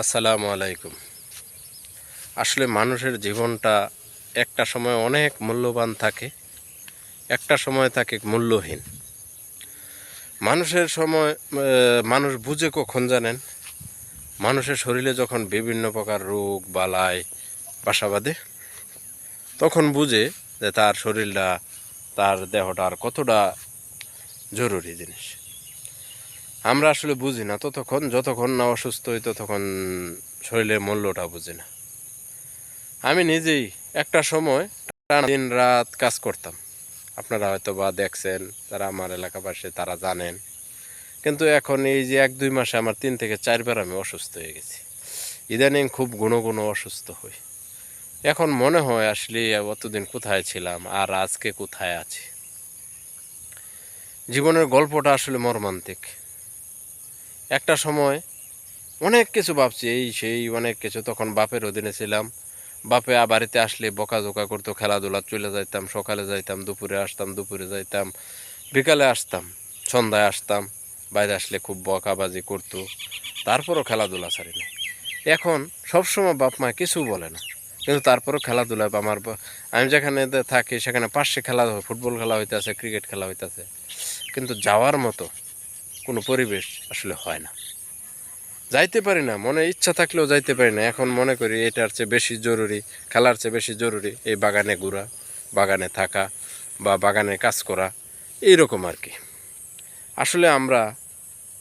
আসসালামু আলাইকুম। আসলে মানুষের জীবনটা একটা সময় অনেক মূল্যবান থাকে, একটা সময় থাকে মূল্যহীন। মানুষের সময় মানুষ বুঝে কখন জানেন? মানুষের শরীরে যখন বিভিন্ন প্রকার রোগ, বালাই, বাসা বাঁধে, তখন বুঝে যে তার শরীরটা, তার দেহটা আর কতটা জরুরি জিনিস। আমরা আসলে বুঝি না, ততক্ষণ, যতক্ষণ না অসুস্থ হই, ততক্ষণ শরীরের মূল্যটা বুঝি না। আমি নিজেই একটা সময় টানা দিন রাত কাজ করতাম। আপনারা হয়তো বা দেখছেন, যারা আমার এলাকাবাসী, তারা জানেন। কিন্তু এখন এই যে এক, দুই মাসে আমার তিন থেকে চারবার আমি অসুস্থ হয়ে গেছি। ইদানিং খুব গুণ গুণ অসুস্থ হই। এখন মনে হয় আসলে অতদিন কোথায় ছিলাম আর আজকে কোথায় আছি? জীবনের গল্পটা আসলে মর্মান্তিক। একটা সময় অনেক কিছু ভাবছি, এই সেই অনেক কিছু। তখন বাপের অধীনে ছিলাম। বাপে বাড়িতে আসলে বকাঝোকা করতো, খেলাধুলা চলে যাইতাম, সকালে যাইতাম, দুপুরে আসতাম, দুপুরে যাইতাম, বিকালে আসতাম, সন্ধ্যায় আসতাম, বাইরে আসলে খুব বকাবাজি করতো, তারপরও খেলাধুলা ছাড়ি না এখন সবসময় বাপ মা কিছু বলে না, কিন্তু তারপরও খেলাধুলা আমার আমি যেখানে থাকি সেখানে পাশে খেলা, ফুটবল খেলা হইতেছে, ক্রিকেট খেলা হইতেছে। কিন্তু যাওয়ার মতো কোনো পরিবেশ আসলে হয় না। যাইতে পারি না, মনে ইচ্ছা থাকলেও যাইতে পারি না। এখন মনে করি এটার চেয়ে বেশি জরুরি, খেলার চেয়ে বেশি জরুরি এই বাগানে ঘোরা, বাগানে থাকা বা বাগানে কাজ করা, এইরকম আর কি। আসলে আমরা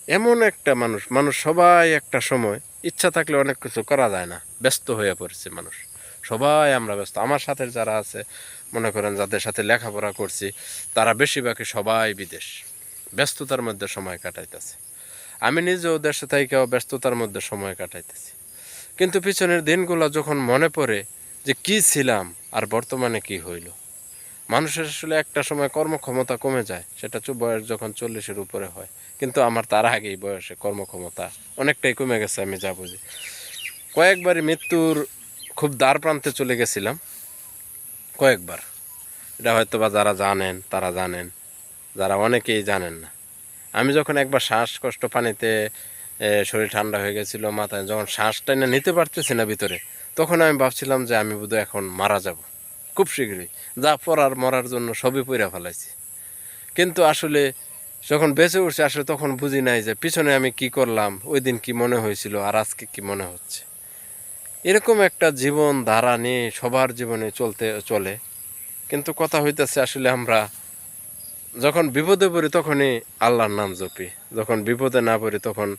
এমন একটা মানুষ মানুষ সবাই একটা সময় ইচ্ছা থাকলে অনেক কিছু করা যায় না, ব্যস্ত হয়ে পড়েছে মানুষ। সবাই আমরা ব্যস্ত। আমার সাথে যারা আছে, মনে করেন যাদের সাথে লেখাপড়া করছি, তারা বেশিরভাগই সবাই বিদেশ। ব্যস্ততার মধ্যে সময় কাটাইতেছে। আমি নিজেও দেশে থেকেও ব্যস্ততার মধ্যে সময় কাটাইতেছি। কিন্তু পিছনের দিনগুলো যখন মনে পড়ে যে কি ছিলাম আর বর্তমানে কি হইল। মানুষের আসলে একটা সময় কর্মক্ষমতা কমে যায়, সেটা বয়স যখন চল্লিশের উপরে হয়। কিন্তু আমার তার আগেই বয়সে কর্মক্ষমতা অনেকটাই কমে গেছে, আমি যা বুঝি। কয়েকবারই মৃত্যুর খুব দ্বার প্রান্তে চলে গেছিলাম। কয়েকবার। এটা হয়তো বা যারা জানেন, তারা জানেন। যারা অনেকেই জানেন না। আমি যখন একবার শ্বাসকষ্ট পানিতে শরীর ঠান্ডা হয়ে গেছিল, মাথায় যখন শ্বাসটা না নিতে পারতেছি না ভিতরে, তখন আমি ভাবছিলাম যে আমি বোধহয় এখন মারা যাব। খুব শীঘ্রই। যা পড়ার মরার জন্য সবই পইরা ফেলাইছি। কিন্তু আসলে যখন বেঁচে উঠছে, আসলে তখন বুঝি নাই যে পিছনে আমি কি করলাম, ওই দিন কী মনে হয়েছিল আর আজকে কি মনে হচ্ছে। এরকম একটা জীবন, ধারা নিয়ে সবার জীবনে চলতে, চলে। কিন্তু কথা হইতেছে আসলে আমরা যখন বিপদে পড়ি তখনই আল্লাহর নাম জপি। যখন বিপদে না পড়ি তখন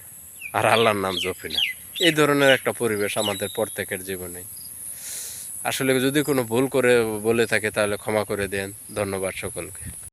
আর আল্লাহর নাম জপি না। এই ধরনের একটা পরিবেশ আমাদের প্রত্যেকের জীবনে। আসলে যদি কোনো ভুল করে বলে থাকে তাহলে ক্ষমা করে দেন। ধন্যবাদ সকলকে।